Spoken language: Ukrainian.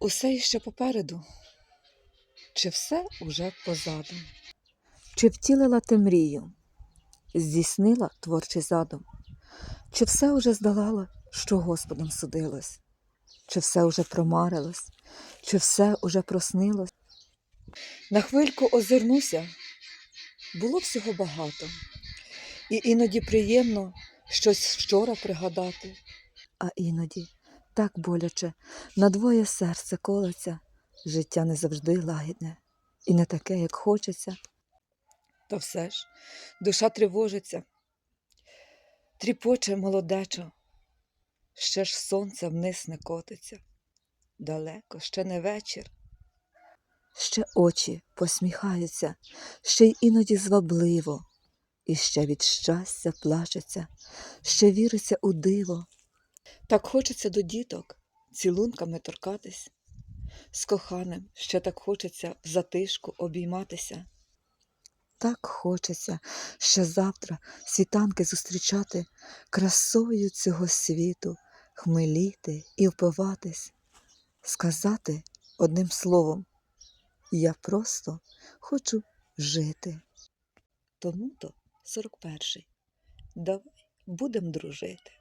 Усе іще попереду. Чи все уже позаду? Чи втілила ти мрію? Здійснила творчий задум? Чи все уже здолала, що Господом судилось? Чи все уже промарилось? Чи все уже проснилось? На хвильку озирнуся, було всього багато, і іноді приємно щось вчора пригадати, а іноді так боляче. Надвоє серце колеться, життя не завжди лагідне. І не таке, як хочеться. Та все ж душа тривожиться, тріпоче молодечо, ще ж сонце вниз не котиться, далеко, ще не вечір. Ще очі посміхаються, ще й іноді звабливо, і ще від щастя плачеться, ще віриться у диво. Так хочеться до діток цілунками торкатись, з коханим ще так хочеться в затишку обійматися. Так хочеться ще завтра світанки зустрічати красою цього світу, хмеліти і впиватись, сказати одним словом я просто хочу жити. Тому то 41-й. Давай будем дружити.